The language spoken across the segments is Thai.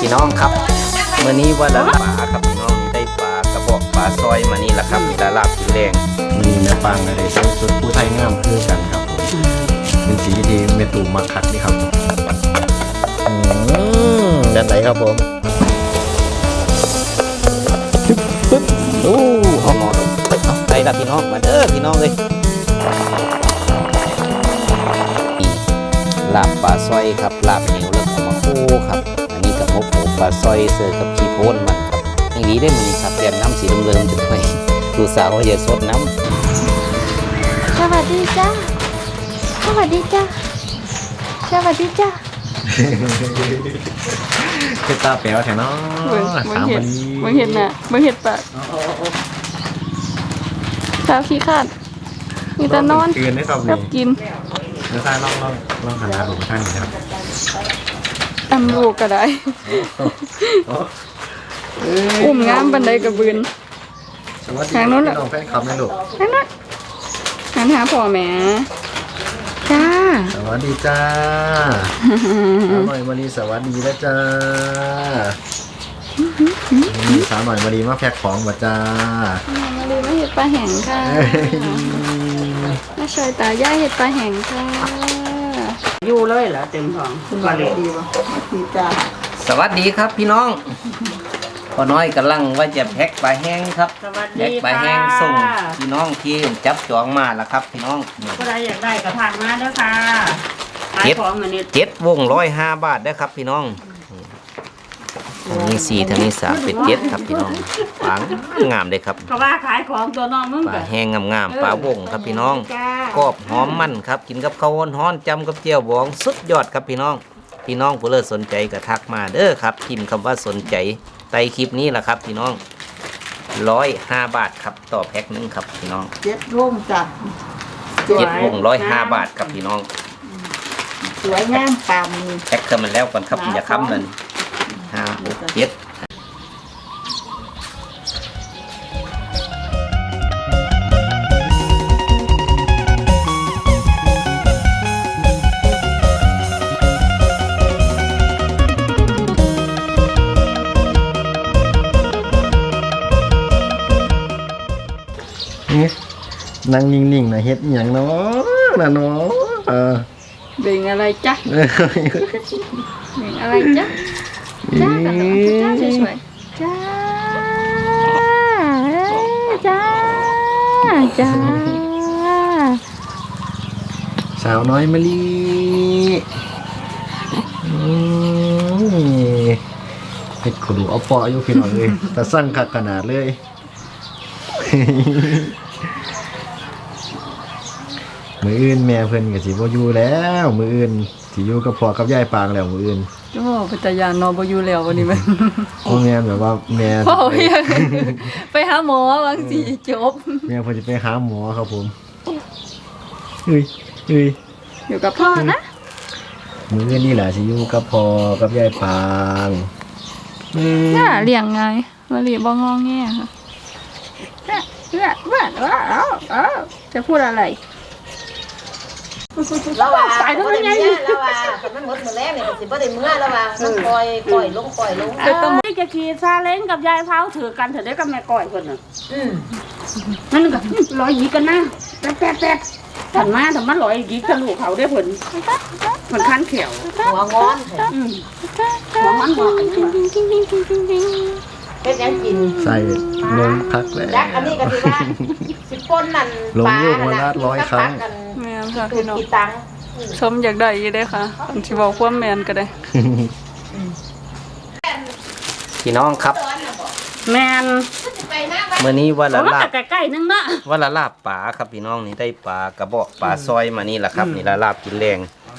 พี่น้องครับเมื่อนี้วันละปลาครับพี่น้องนี่ได้ปลากระบอกปลาซอยมานี่แหละครับนี่ละลาบกินแรงมีแม่ปางอะไรใส่สุดผู้ไทยงามคือกันครับผมเป็นสีที่เมตูมักคักนี่ครับอืมด้านไหนครับผมปึ๊บโอ้เอาหมอเอาไปละพี่น้องมาเด้อพี่น้องเลยลาบปลาซอยครับลาบเหนียวแล้วก็มาคู่ครับ ปลาซอยเสิร์ฟกับขี้โพนมันครับอย่างนี้ได้มันนี่ครับเรียนน้ำสีเริมๆจะไปดูสาวว่าอย่าสดน้ำสวัสดีจ้าสวัสดีจ้าสวัสดีจ้าเป็นตาแป๋วแถวเนาะเบิ่งเบิ่ถางมเห็วัดนนี้เบิ่งเห็ดน่ะเบิ่งเห็ดปากเช้าขี้ขาดมีแต่นอนเตือนได้ครับกันี่บกินเดี๋ยวซ้ายลองลองลองหันหน้าดูท่านครับ อำลูกก็ได้ อุ้มงามบันไดกระบืน สวัสดีทางโน้นเหรอพี่น้องแฟนคลับนะลูกนั่นน่ะหันหาพ่อแหม่จ้า สวัสดีจ้าสาวหน่อยมารีสวัสดีนะจ้านี่สาวหน่อยมารีมาแพ็คของมาจ้ามาเลยมาเห็ดปลาแห้งค่ะมาช่วยตาย่าเห็ดปลาแห้งค่ะ อยู่เลยเหรอเต็มท้องก็เลยดีวะดีจ้าสวัสดีครับพี่น้องพ่อน้อยกำลังว่าจะแพ็คปลาแห้งครับสวัสแพ็ดีคปลาค่ะแห้งส่งพี่น้องที่จับจองมาแล้วครับ พี่น้องนี่ก็ได้อยากได้กระถางมาเด้อค่ะขายเจ็ดของอันนี้เจ็ดวงร้อยห้าบาทได้อครับ พี่น้อง ทางนี้สี่ทางนี้สามเป็นเจ็ดครับพี่น้องปลางามเลยครับเขาว่าขายของตัวน้องมึงปลาก็แห้งงามๆปลาวงครับพี่น้องจ้ากรอบหอมมันครับ กินกับข้าวฮ้อนๆจำกับเจียวบองสุดยอดครับพี่น้อง พี่น้องผู้เลิศสนใจก็ทักมาเด้อครับพิมพ์คำว่าสนใจใต้คลิปนี้แหละครับพี่น้องร้อยห้าบาทครับต่อแพ็คหนึงครับพี่น้องเจ็ดร่มจัดเจ็ดวงร้อยห้าบาทครับพี่น้อง สวยงามปามแพ็คเข้ามาแล้วก่อนครับอย่าค้ำนั่น ห้าหกเจ็ดนี่นั่งนิ่งๆนะเฮ็ดอหย่างเนาะน่ะเนาะเออเบ่งอะไร จ้ะเออเบ่งอะไรจ้ะจ้ากันเหรอจ้าสวยๆจ้าจ้าจ้าสาวน้อยมะลิอืมเฮ็ดขดูเอาปาะอยู่พี่น้องเลยแต่สั่งคักขนาดเลยมืออื่นแม่เพิ่นก็สิบ่อยู่แล้ว มืออื่นสิอยู่กับพ่อกับยายปางแล้วมืออื่น โอ้เป็นตายานนอนบ่อยู่แล้ววันนี้แมันพ่อแม่นแบบว่าแม่พ่อไปเพียงไปหาหมอบางสีจบ แม่เพิ่นจะไปหาหมอครับผมเอ้ยเอ้ยอยู่กับพ่อนะมืออื่นนี่แหละสิอยู่กับพ่อกับยายปางอืมน่าเลี้ยงไงมาเลี้ยงบ่งอแงค่ะน่ะน่ะว่าว่าเอาเอาจะพูดอะไร แล้วว่าสายทำไมไงแล้วว่าแต่มันหมดหมดแล้วเนี่ยสิบ่ได้เมื่อแล้วว่ามันปล่อยปล่อยลงปล่อยลงเออที่จะขี่ซาเล้งกับยายเท้าถือกันเถอะได้กับแม่ก้อยคนน่ะอืมนั่นก็ร้อยหยีกันนะแป๊ดแป๊ดแป๊ดถันมาถันมาร้อยหยีทะลุเขาได้ผลผลคันเขียวหัวงอนอืมหัวมันบอกเฮ็ดหยังกินใส่ลงคักแล้วจักอันนี้ก็สิว่าสิป่นนั่นลงปลาลูกมาละร้อยครั้ง กันแม่นค่ะคือพี่น้องกี่ตังค์ชมอยากได้อยี่ได้อค่ะอันที่บอกความแมนก็ได้ พี่น้องครับแมนเมื่อนี้วันเพละราะว่าลาบแต่ใกล้ๆนึงเนาะวันละลาบป่าครับพี่น้องนี่ได้ปลากระบอกปลาซอยมานี่แหละครับ นี่ละลาบกินแรง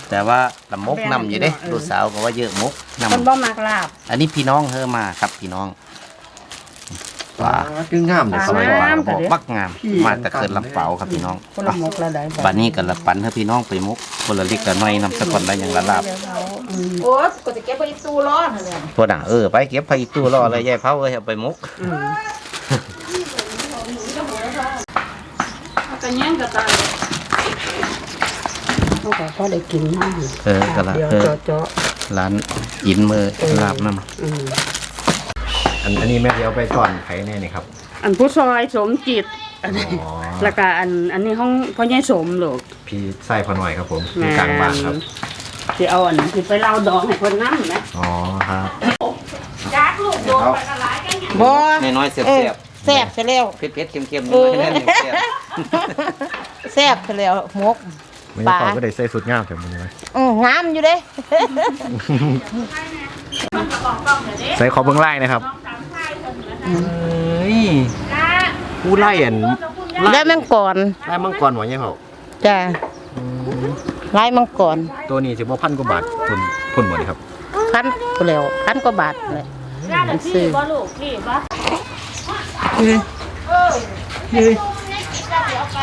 แต่ว่าลำมกนำอยู่เด้ลูกสาวก็ว่าเยอะมกนคนบ่มากลาบำอันนี้พี่น้องเฮอมาครับพี่น้อง ปลาจึงงามเลยซอยปลากระบอกแต่เดี๋ยวบักงาม มาแต่เกิดลำเปาครับพี่น้องคนละหมกละได้บัดนี้กันละปันให้พี่น้องไปมกคนละเล็กละน้อยนำสะกอนได้อย่างละลาบโอ้ยก็จะเก็บไว้ในตู้ร้อนนั่นแหละพวกน่ะเออไปเก็บไปตู้รอเลยยายเผาเอ้ยเอาไปมกกระแย่งกระตายเขาก็พอได้กินมากเออกันละเดี๋ยวเออเจาะร้านยินมือลาบน้อืม อันอันนี้แม่เดียวไปตอนไผแน่นี่ครับ อันผู้ซอยสมจิตอันนี้อ๋อ แล้วก็อันอันนี้ห้องพ่อใหญ่สมลูกพี่ไส้พอหน่อยครับผมอยู่กลางบ้านครับ สิเอาอันสิไปเล่าดองให้คนน้ำนะอ๋อครับจักลูกโดนไปละหลายกันบ่ำน้อยๆเสียเออบแซ่บซะแล้ว ๆเผ็ดๆเค็มๆเออน้อยๆเสียบแซ่บซะแล้วหมก ไม่ปลาพอก็ได้ใส่สุดงามแต่มันเลยอืองามอยู่เด้ ใส่ขอเบิ้งไล่นะครับ เฮ้ยผู้ไล่อันได้มังกรไล่มังกรหวานยังเหรอจ้ะลายมังกรตัวนี้สิบ่พันกว่าบาทพุ่นพุ่นหมดเลยครับพันกูแล้วพันกว่าบาทเลยมันซื้อบ่ลูกนี่บ่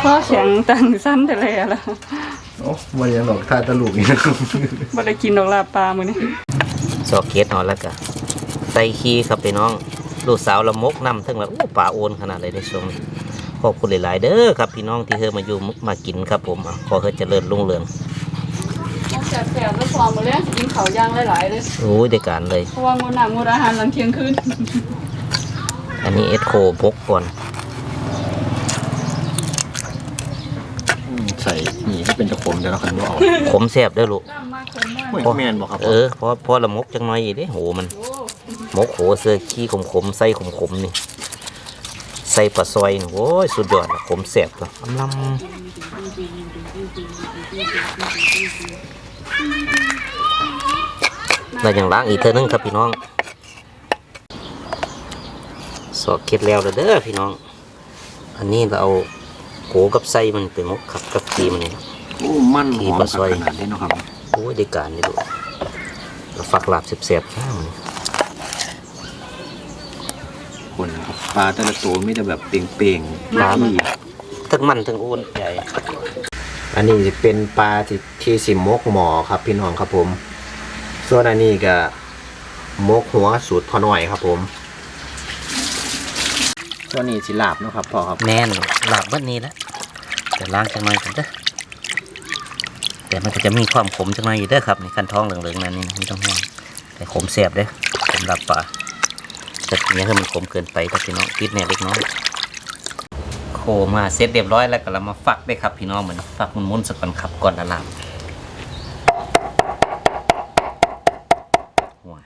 พ่อเสียงตังสั้นแต่เลยอะล่ะโอ้บ่ยังดอกท่าตะลุกนี่นะครับบ่ได้กินดอกลาบปลามื้อนี้ซอกเกตนอนแล้วก็ใส่ขี้ครับพี่น้อง ลูกสาวละมกนำทั้งแบบอู้ป่าโอนขนาดเลยในช่วงนี้ขอบคุณหลาย ๆ เด้อครับ พี่น้องที่เธอมาอยู่มากินครับผมอะขอเธอเจริญรุ่งเรืองแซ่บๆแล้วพอมื้อแลงสิกินข้าวย่างหลาย ๆ เลยโอ้ยได้การเลยเพราะว่างดน้ำงดอาหารหลังเที่ยงคืนอันนี้เอสโคพกก่อนใส่นี่ให้เป็นตะขมเดี๋ยวเราคันบ่เอาขมแสบเด้อลูกโอ้ยแม่นบ่ครับเออเพราะเพราะละมกจังน้อยอีเด้โหมัน มกโหเสื้อขี้ขมขมๆใส่ขมขมๆนี่ใส่ปลาซอยนี่โอ้ยสุดยอดอะขมแสบก็อำลำแล้วอย่างล้างอีกเท่านึงครับพี่น้อง สอกเค็ดแล้วเด้อพี่น้อง อันนี้เราเอาโหกับไส้มันไปมกครับกับกีมันนี่โอ้มันหขี่อมปลาซอยขนาดนี้เนาะครับโอ้ยได้การนี่ดูเราฝักหลาบเสียบๆข้าง คนนะครับ ปลาแต่ละตัวมีแต่แบบเป่งๆปลามันที่ทั้งมันทั้งอ้วนใหญ่อันนี้จะเป็นปลาที่ที่สิมกหมอครับพี่น้องครับผม ส่วนอันนี้ก็มกหัวสูตรพอหน่อยครับผมส่วนนี้สิลาบเนาะครับพ่อครับแน่นหลาบวันนี้แล้วจะล้างจังหน่อยกันเด้อแต่มันก็จะมีความขมจังหน่อยอยู่เด้อครับในคันท้องเหลืองๆนั่นนี่ไม่ต้องห่วงแต่ขมแสบเด้อขมหลับปลา แต่อยังให้มันขมเกินไปครับพี่น้องติดแน่เล็กน้อยโคมาเสร็จเรียบร้อยแล้วก็เรามาฝักได้ครับพี่น้องเหมือนฝักมันมุนสักก่อนครับก่อนละลาบห่วย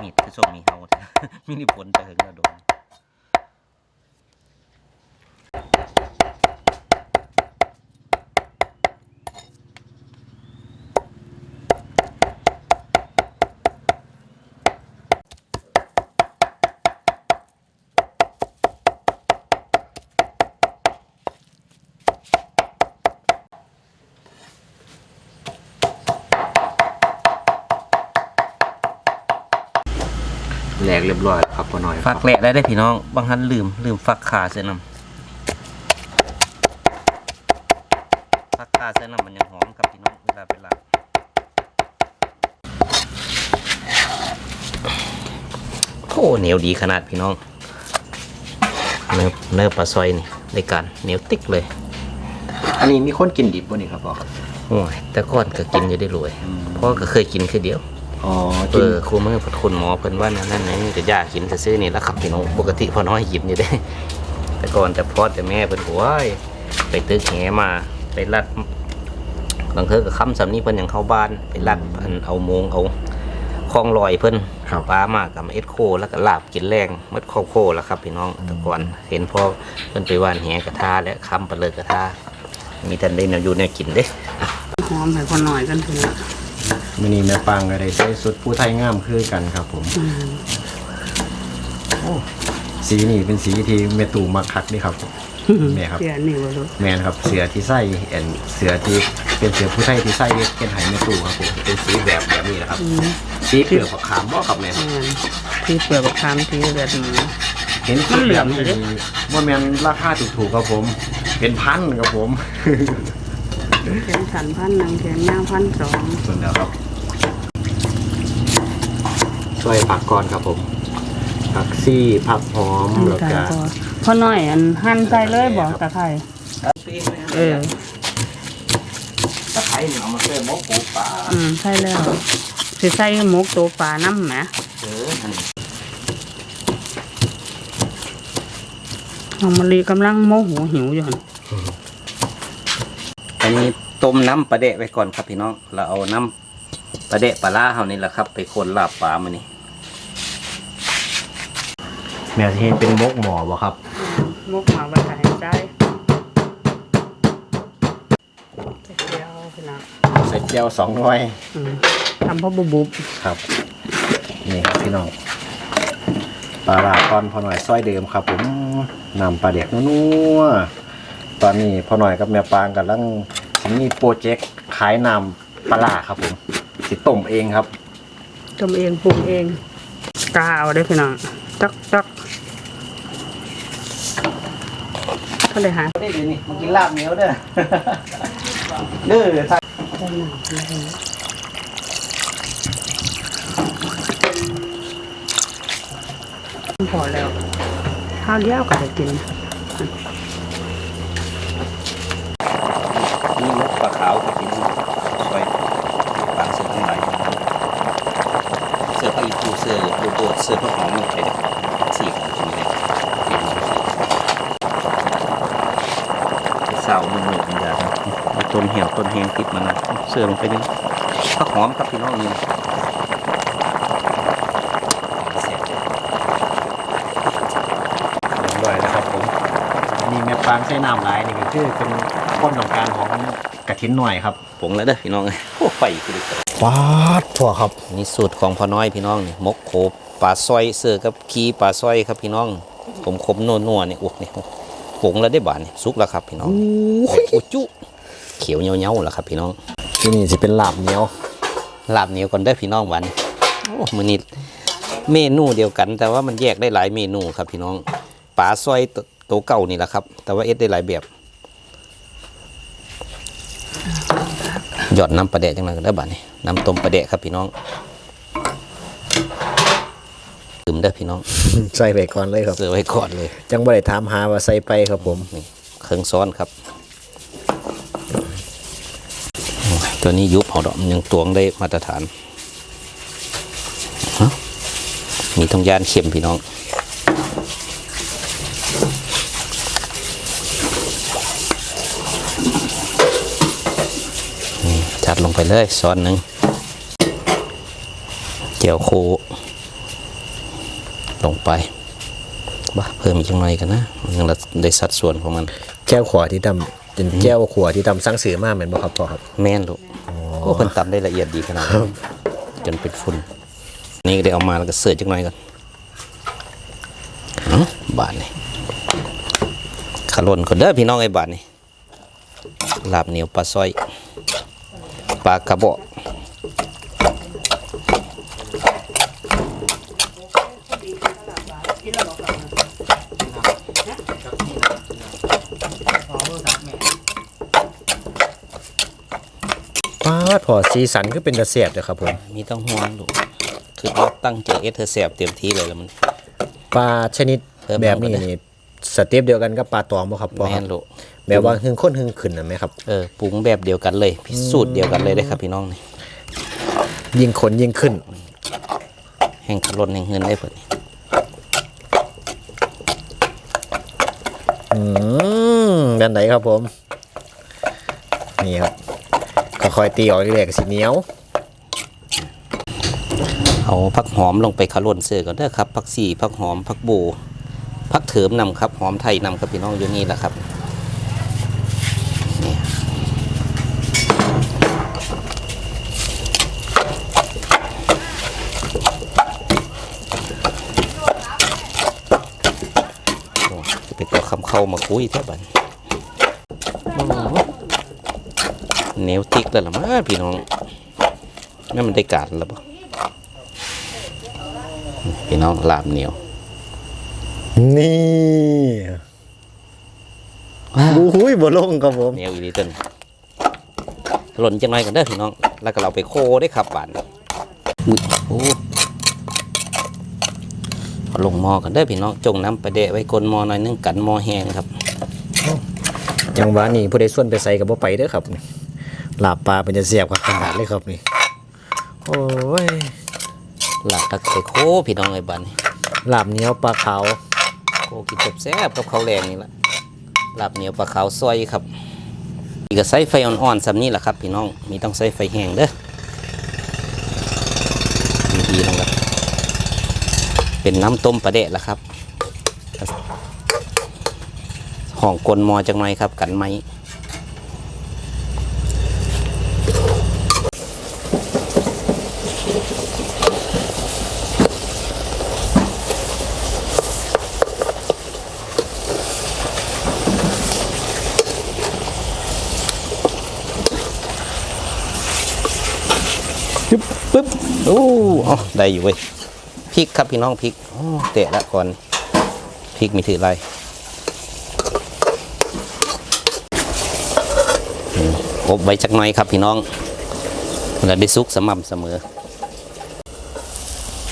มีดคือโชคมีเฮามีนิพนธ์จะเหิงกระโดน แหลกเรียบร้อยแล้วครับพอ หน่อยฟักแหละได้ได้พี่น้อง บางท่านลืมลืมฟักขาเสื้อนำฟักขาเสื้อนำมันยังหอมครับพี่น้องเวลาไปลาบโอ้เหนียวดีขนาดพี่น้อง เนื้อเนื้อปลาซอยนี่ในการเหนียวติ๊กเลย อันนี้มีคนกินดิบบ่นี่ครับพ่อครับโอ้ยแต่ก่อนก็กินอยู่ได้รวยพ่อก็เคยกินคือเดียว อ๋อเอกินอครูมือเพิ่นคุณหมอเพิ่นว่านั่นนั่นนี่จะยากกินซื่อๆนี่แหละครับพี่น้องปกติพ่อน้อยกินอยู่ได้ แต่ก่อนแต่พ่อแต่แม่เพิ่นก็ว่าไปตึกแหมาไปรัดบางเทอก็ค้ำสำนี้เพิ่นยังเข้าบ้านไปรัดเพิ่นเอาโมงเอาคลองลอยเพิ่นครับ ปลามากับเอ็ดโคแล้วก็ลาบกินแรงมัดครอบโคแล้วครับพี่น้องแต่ก่อนเห็นพ่อเพิ่นไปว่านแหกระทาและค้ำไปเลยกระทามีแต่ได้แนวอยู่แนวกินเด้ หอมให้คนหน่อยกันเถอะ มื้อนี้แม่ปังก็ได้ใส่สุดผู้ไทยงามคือกันครับผมอืมสีนี่เป็นสีที่แม่ตู่มักคักนี่ครับผมแม่ครับเสียนี่บ่ลูกแมนครับเสือที่ใส่แอนเสือที่เป็นเสือผู้ไทยที่ใส่เป็นไหแม่ตู่ครับผมเป็นสีแบบแบบนี้นะครับสีเปลือกผักขามบ่ครับแม่แม่นที่เปลือกบักขามที่เลือดหมูเห็นสีแบบนี้ว่าแมนราคาถูกๆครับผม เป็นพันครับผมแขนสันพันหนึ่งแขนยาวพันสองส่วนแล้วครับ ช่วยผักก่อนครับผม ผักซี่ผักหอมแล้วก็พอหน่อยอันหั่นใส่เลยบอกตะไคร้เออตะไคร้เนี่ยเอามาเสิร์ฟหมกปูปลาอืมใช่แล้วสิใส่หมกตัวปลาน้ำแหมเอออันนี้น้องมะลิกำลังโมโหหิวอยู่หั่นอันนี้ต้มน้ำปลาเดะไว้ก่อนครับพี่น้อง เราเอาน้ำปลาเดะปลาล่าเฮานี่แหละครับ ไปคนลาบปลามานี่ แม่ที่เห็นเป็นมกหมอบ่ครับมกหมาไว้ให้ใจเดียวพี่น้องใส่เจียวสองหน่วยอืมทำพ่อบุบบุบครับ นี่ครับพี่น้องปลาลาตอนพอหน่อยซอยเดิมครับ ผมนำปลาเด็กนัวๆตอนนี้พอหน่อยกับแม่ปางกำลังสิมีโปรเจกต์ขายนำปลาร้าครับผมสิต้มเองครับ ทำเองปรุงเองกล้าเอาได้อพี่น้องตักตัก ก็เลยหาได้เลยนี่มากินลาบเหนียวเด้อเด้อถ้าพอแล้วข้าวเลี้ยวก็จะกินนี่มกปลาขาวครับพี่น้องซอยปลาเสือทั้งหลายเสือพระอีปูเสือโดโดดเสือพระหอมลงไปเลยสี่ของกินเลยพี่น้องเสาหนึ่งหนึ่งมันจะเอาต้นเหี่ยวต้นแหงติดมันนะเสือลงไปนึงพระหอมครับพี่น้องนี่เสียบเลยเรียบร้อยแล้วครับผมนี่แม่ปางใช้น้ำหลายนี่ก็คือเป็นความต้องการของกระถินหน่อยครับผงแล้วเด้อพี่น้องโอ้ไฟคือดิฟาดถั่วครับนี่สูตรของพ่อน้อยพี่น้องนี่มกโขบปลาสร้อยเสือกับขีปลาสร้อยครับพี่น้องผมคมๆนัวๆนี่โอ้นี่ ผงแล้วได้บานนี่สุกแล้วครับพี่น้องโอ้จุเขียวเงี้ยวๆแล้วครับพี่น้องที่นี่จะเป็นลาบเหนียวลาบเหนียวก่อนเด้อพี่น้องหวานโอ้มื้อนี้เมนูเดียวกัน แต่ว่ามันแยกได้หลายเมนูครับพี่น้องปลาสร้อยตตัวเก่านี่แหละครับ แต่ว่าเอ็ดได้หลายแบบหยอดน้ำปลาแดะจังเลยก็ได้อบาดนี่น้ำต้มปลาแดะครับพี่น้องดื่ม เด้อพี่น้อง ใส่ไปก่อนเลยครับเสือไว้ก่อนเลยจังบ่ได้ถามหาว่าใส่ไปครับผม นี่เครื่องซ้อนครับโอ้ยตัวนี้ยุบเอาดอกมันยังตวงได้มาตรฐานฮะมีทองยานเข็มพี่น้อง นี่จัดลงไปเลยซ้อนหนึ่งเจียวโคล งไปบ้าเพิ่มอีกจังหน่อยกันนะมันยังได้สัดส่วนของมัน แก้วขวาที่ทำเป็นแก้วขวาที่ทำสั่งซื้อมาเหมือนบ่ครับพ่อครับ แม่นลูกโอ้เพิ่นตำได้ละเอียดดีขนาดนั้นจนเป็นฝุ่นนี่ก็ได้เอามาแล้วก็เสิร์ฟจังหน่อยก่อนเอ้าบาทนี่ขลุ่นคนเด้อพี่น้องไอ้บาทนี่ลาบเหนียวปลาสร้อยปลากระบอก ป้า ดพอสีสันก็เป็นตะเสียบเลยครับผมมีต้องห่วงลูกคือเราตั้งใจเอสเธอแสบเต็มที่เลยแล้วมัน ปลาชนิดเพิ่มแบบนี้ลงไปเลยนี่สเต็ปเดียวกันกับปลาตองบ่ครับพ่อคแม่รับนลูกแบบว่าหึงข้นหึงขึ้นนะไหมครับเออปรุงแบบเดียวกันเลยพิสูจน์เดียวกันเลยได้ครับพี่น้องนี่ยิ่งข้นยิ่งขึ้น แห่งขลุ่นแห่งเงินได้เพิ่นนี่อืมด้านไหนครับผม นี่ครับ ค่อยๆตีออกเรื่อยๆก็สิเหนียว เอาผักหอมลงไปขลุ่นเสือก่อนเด้อครับผักสีผักหอมผักบูผักเถิมนำครับหอมไทยนำครับพี่น้องอยู่นี่แหละครับนี่โอ้จะไปตัวคำเข้ามาคุยแท่บันโอ้ เหนียวติ๊กแล้วล่ะมาพี่น้องนั่นมันได้การแล้วปะพี่น้องลาบเหนียว นี่ว้าวอุ้ยบ่ลงครับผมเหนียวอีหลีต้นหล่นจังไรกันเด้อพี่น้อง แล้วก็เราไปโคได้ครับบานอุ้ยโอ้เอาลงหมอกันเด้อพี่น้องจงน้ำไปเดะไว้กลนหมอหน่อยนึงกันหมอแห้งครับจังหวะนี้ผู้ใดส่วนไปใส่กับบ่ไปเด้อครับ ลาบปลาเป็นจะเสียบกับขนาดเลยครับนี่ โอ้ยลาบตะไคร้โคพี่น้องไอ้บ้านนี่ลาบเหนียวปลาขาวโคกินแซ่บๆกับข้าวแรงนี่แหละลาบเหนียวปลาขาวซอยครับอีกก็ใส่ไฟอ่อนๆสำนี้แหละครับ พี่น้อง มีต้องใส่ไฟแห้งเด้อดีๆลงครับเป็นน้ำต้มปลาเดะละครับ ห่องกลนหมอจังหน่อยครับ กันไหม อ้อ๋อได้อยู่เว้ยพริกครับพี่น้องพริกอ๋อเตะละก่อนพริกมีถืออะไรอืมอบไว้จักหน่อยครับพี่น้องเราได้ซุกสม่ำเสมอ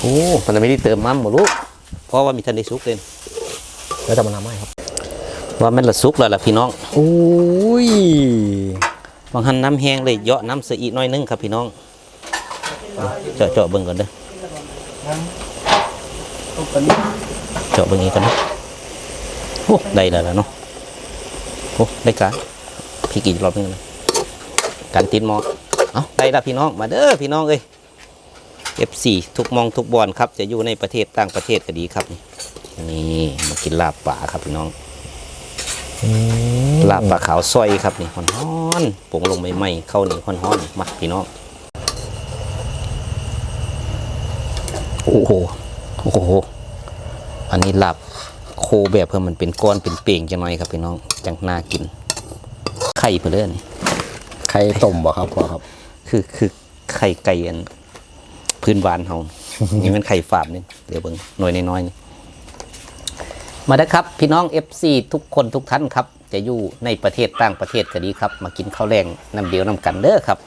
โอ้มันไม่ได้เติมน้ำหมดลูกเพราะว่ามีทันได้ซุกเลยแล้วจะมาทำให้ครับ ว่ามันละซุกแล้วล่ะพี่น้องโอ้ยบางหันน้ำแห้งเลยเหยาะน้ำเสียอีกหน้อยนึงครับพี่น้อง เจาะเจาะเบิ่งก่อนเด้อเจาะเบิ่งอีกก่อนนะโอ้ได้แล้วล่ะเนาะโอ้ได้การพริกอีกรอบนึงนะการติดหมอเอาได้แล้วพี่น้องมาเด้อพี่น้องเอ้ย F4 ทุกมองทุกบอลครับ จะอยู่ในประเทศต่างประเทศก็ดีครับ นี่นี่มากินลาบป่าครับพี่น้องลาบปลาขาวซอยครับนี่ฮ้อนๆปรุงลงใหม่ๆเข้านี่ฮ้อนๆมาพี่น้อง โอ้โหโอ้โห อันนี้ลาบโคแบบเพิ่มมันเป็นก้อนเป็นเป่งจังหน่อยครับพี่น้อง จังน่ากิน ไข่เพื่นเด้อนี่ไข่ต้มบ่ครับพ่อครับ คือคือไข่ไก่อันพื้นบ้านเฮานี่มันไข่ฝาบนี่เดี๋ยวเบิ่งหน่วยน้อยๆนี่มาเด้อครับ พี่น้อง FC ทุกคนทุกท่านครับ จะอยู่ในประเทศต่างประเทศก็ดีครับ มากินข้าวแรงน้ำเดียวน้ำกันเด้อครับ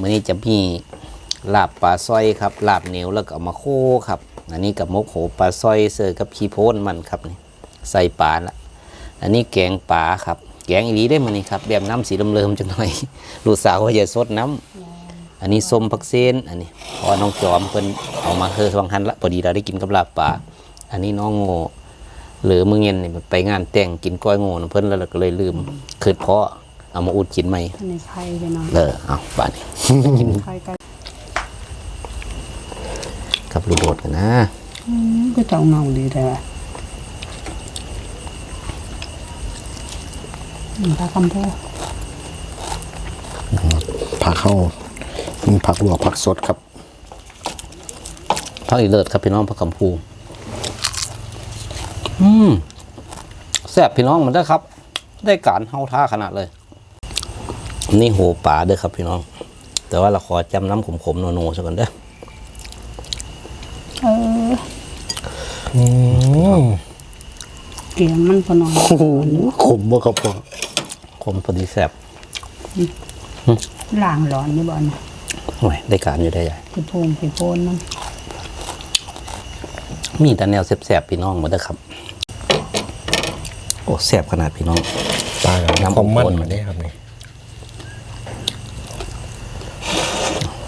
มื้อนี้จะมี ลาบปลาซอยครับลาบเหนียวแล้วก็เอามาโคครับ อันนี้กับมกโหปลาซอยเสิร์ฟกับขี้โพนมันครับนี่ใส่ปลาละอันนี้แกงปลาครับ แกงอีหลีได้มื้อนี้ครับแบบน้ำสีเริ่มๆจังหน่อยลูกสาวว่าอย่าสดน้ำอันนี้ส้มผักเซนอันนี้พอน้องจอมเพิ่นเอามาเฮือวังหันละพอดีเราได้กินกับลาบปลาอันนี้น้องโง่หรือมึงเงินนี่มันไปงานแต่งกินก้อยโง่นำเพิ่นแล้วเราก็เลยลืมคืดเพาะเอามาอุดกินใหม่ในไข่ไปเนาะเลอเอาบ้านนี้ไข่ไก่กับลูกโดดกันนะก็ต้องเมาดีแต่ว่าปลาคำโพผักเข้ามีผักลวกผักสดครับพักอีเลิศครับพี่น้องพักคำพูอืมแซ่บพี่น้องมันได้อครับ ได้การเฮาท่าขนาดเลยนี่โหป่าเด้อครับพี่น้อง แต่ว่าเราขอจำน้ำขมๆโนๆซะก่อนเด้อเออ อืมเกียงมันพอน้อยโอ้โหขมบ่ครับพ่อขมพอดีแซ่บล่างร้อนนี่บ่อนโอ้ยได้การอยู่ได้ใหญ่คือพูงคือโพนมันมีแต่แนวแซ่บๆพี่น้องหมาเด้อครับ โอ้แซ่บขนาดพี่น้องปลากับน้ำน้ำคอมมันข้นมาได้ครับนี่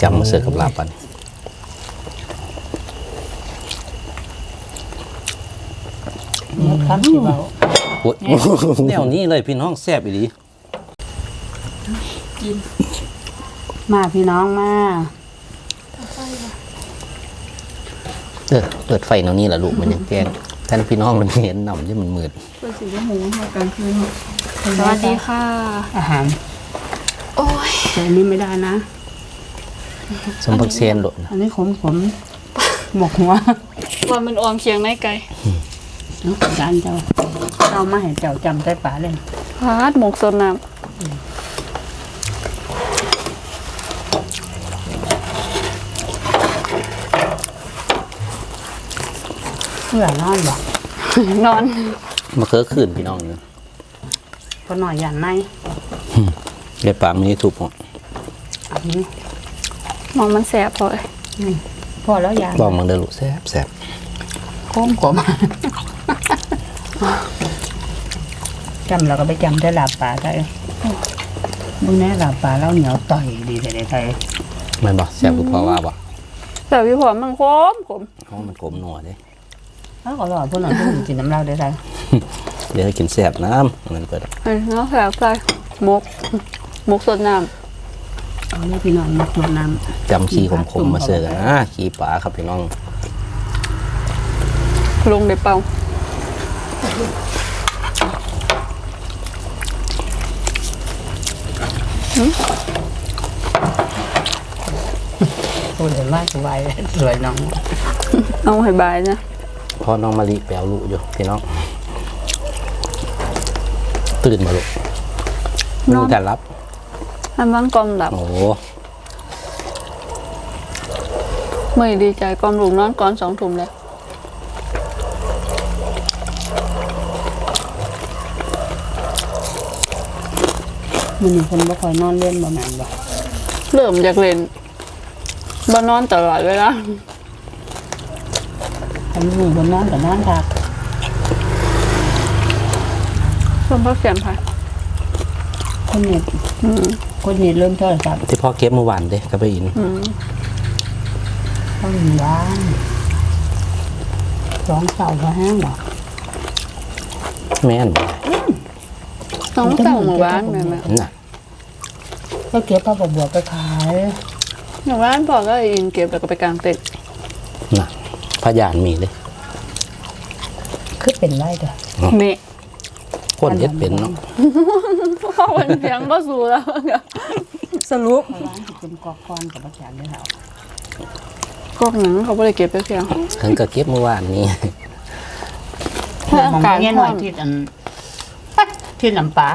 จำมาเสิร์ฟกับลาบปัน มดครับสิเบาโอ้ยแนวนี้เลยพี่น้องแซ่บอีหลีมาพี่น้องมาเออเปิดไฟแนวนี้แหละลูกมันยังแกงท่านพี่น้องมันเห็นหนำที่มันมืดเปิดสีชมพูมากลางคืนสวัสดีค่ะ อาหาร โอ้ยแต่อันนี้ไม่ได้นะ สมพักเซียนโดดนะอันนี้ขมขมหมกหัว ว่ามันออมเคียงในไก่ เนาะจานเจ้าเอามาให้เจ้าจำใส่ป่าเลยพาดหมกสดน้เพื่อนอนบอกำนอน มาเคือคืนพี่น้องนี่พอหน่อยยันไหมเรียปลาไม่ได้ถูกหมดอันนี้มองมันแสบพอเลยพอแล้วยานลองมันเด้อลูกแซ่บแซ่บขมขม จำเราก็ไปจำได้หลับป่าได้มึงแน่หลับป่าแล้วเหนียวต่อยดีแต่ได้ไทยแมันบอกแซ่บคือพอว่าบ่แต่พี่พอมันขมขมเพราะมันขมหนัวเด้ถ้าก็รอพวกนั้นพวกนี้กินน้ำเหล้าได้ไรเดี๋ยวให้กินแซ่บน้ำมันเปิดไอ้เนาะแผลใส่มกมกสดน้เอาเลยพี่น้องมาตรวจน้จำขี้ขมๆมาเสิร์ฟกันนะขี้ปลาครับพี่น้องำลงในเป่าำพูดเลยว่าสบายสวยน้อง เอาให้บายนะพ่อน้องมะลิแปลวลูกอยู่พี่น้อง ตื่นมาลูกนลูอกนจะรับให้มันกลมหลับโอ้โหไม่ดีใจกลมลูกนอนก่อนสองทุ่มแล้ว มันมีคนบ่คอยนอนเล่นบ่แม่นบ่เริ่มอยากเล่นบ้านนอนตลอดเวลาทำลูกบ่นอนก็นอนทักคนพักเสียมค่ะคนเน็ตอืมคนเน็ตเริ่มโทรศัพท์ที่พ่อเก็บเมื่อวานเด้กับไปอิน อืมเขาหนึ่งบ้านสองเสาก็แห้งบ่แม่นบ่ น้องเต่าหมู่บ้านแม่แม่น่ะก็เก็บผ้าบัวไปขายหมู่บ้านบอกก็อินเก็บแล้วก็ไปกลางเต็นท์น่ะพยานมีเลยคือเป็นไรเด้อนี่คนเฮ็ดเป็นเนาะเข้าเป็นเสียงก็สู้แล้วสรุปเพราะว่าสิเป็นกอกคอนกับอาจารย์ได้แล้วพวกหนังเขาไม่ได้เก็บไปเสียงเพิ่นก็เก็บเมื่อวานนี้ถ้าอากาศเงี้ยหน่อยที่อัน ที่น้ำปลา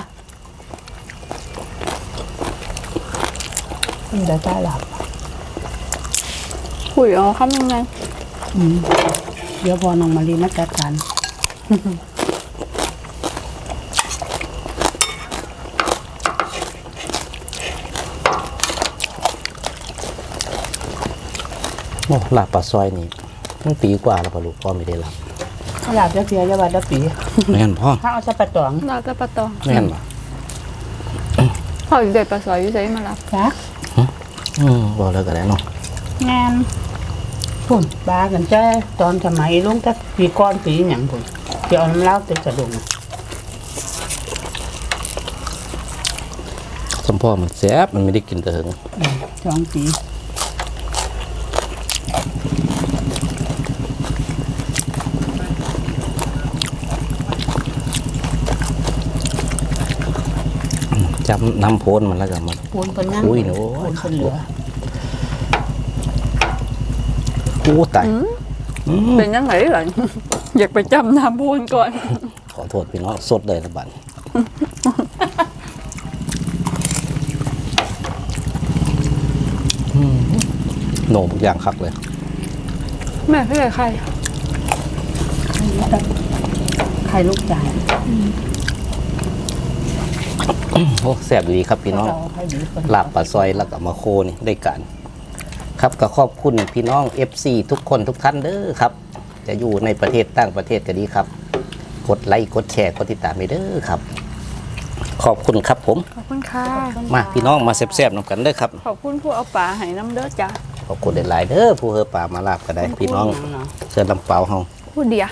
มันจะได้หลับคุยเอาคำยังไงอืมเดี๋ยวพอน้องมารีมาจัดการโอ้หลับปลาซอยนี่ตั้งปีกว่าแล้วป่ะลูกพ่อไม่ได้หลับ หลับจะเพียจะบาดจะปีแม่นพ่อถ้าเอาสะปะตองเราจะปลาตองแม่นบ่พ่ออยู่เด็ดปลาซอยอยู่ใส่มารับจักอืมบอกแล้วก็ได้เนาะงานพุ่นปลากันจ้ตอนสมัยลุงตักปีก้อนปีหยังพุ่นที่เอาน้ำเล้าตึกกระดุมสมพ่อมันแซ่บมันไม่ได้กินแต่ถึงสองปี จำน้ำโพนมันแล้วก็มันปูนเพิ่นนั่งอุ้ยหนูปูนเพิ่นเหลือกูตายเป็นยังไงล่ะอยากไปจำน้ำพูนก่อน ขอโทษพี่น้องสดเลยนะบัดอืมโหนมอย่างคักเลย แม่พี่ใครใครใครลูกจ่าย โอ้แซ่บดีครับพี่น้องเราให้ดีคนลาบปลาซอยแล้วก็มาโคนี่ได้กันครับก็ขอบคุณพี่น้อง FC ทุกคนทุกท่านเด้อครับ จะอยู่ในประเทศต่างประเทศก็ดีครับ กดไลค์กดแชร์กดติดตามไปเด้อครับ ขอบคุณครับผม ขอบคุณค่ะ มาพี่น้องมาแซ่บๆนำกันเด้อครับ ขอบคุณผู้เอาปลาให้น้ำเด้อจ้ะขอบคุณหลายๆเด้อผู้เฮอป่ามาลาบก็ได้พี่น้องเนาะเชิญลำเปล่าเฮาผู้เดีย